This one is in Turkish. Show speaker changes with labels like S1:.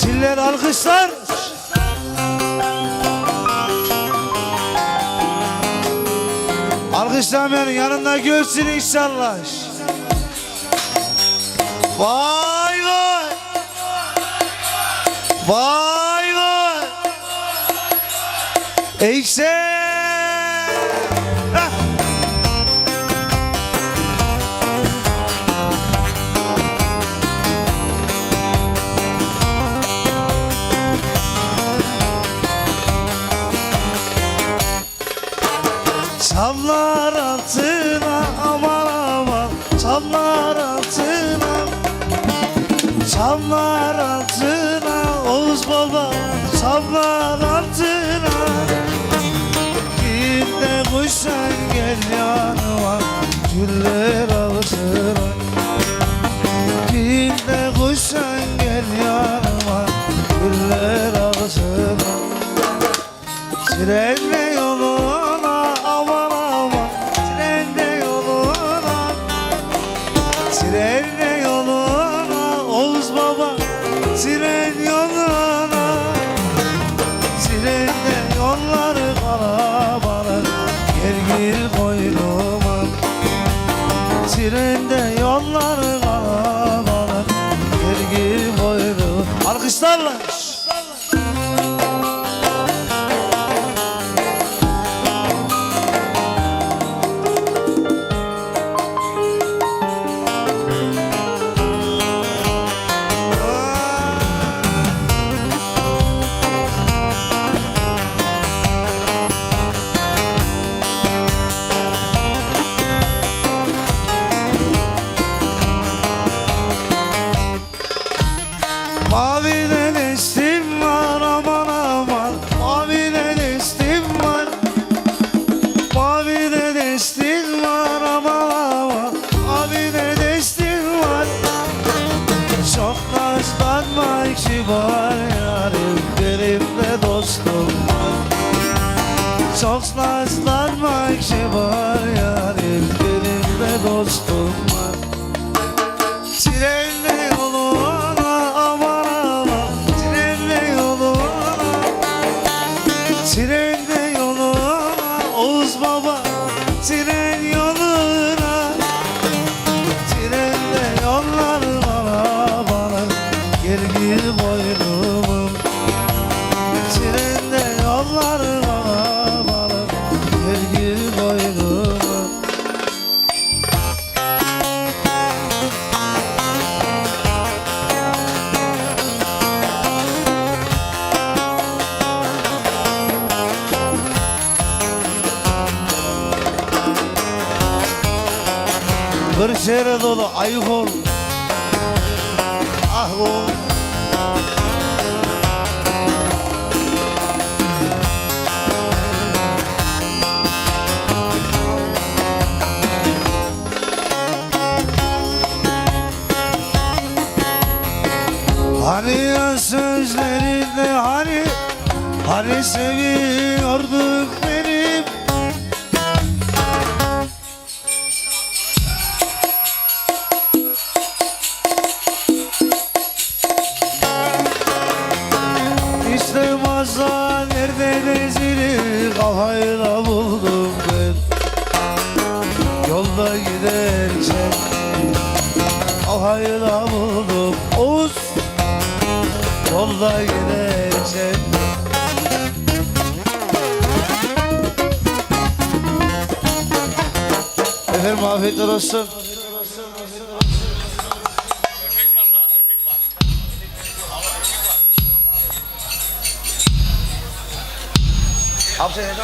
S1: Ziller alkışlar. Alkışlamayanın yanında görsün inşallah. Vay Eyse. Heh. Çamlar altına aman aman Çamlar altına Çamlar altına Oğuz baba Çamlar altına kuşan gel yanıma Güller altına Git de kuşan gel yanıma Güller altına Trenle yoluna aman aman. Trenle yoluna. Trenle yoluna Oğuz baba. Tren yoluna koynuma Trende yolları kalabalık gir koynuma Alkışlarla Çok nazlanma kibar yarim Benim de dostum Çok nazlanma Kırşehir'e dolu ayık ol. Ah ol Hani ya sözlerinde hani Hani seviyorduk İşte masa nerede nezili kafayla buldum ben. Yolda giderken kafayla buldum. Oğuz Yolda giderken. Efendim afiyetler olsun. 없어요.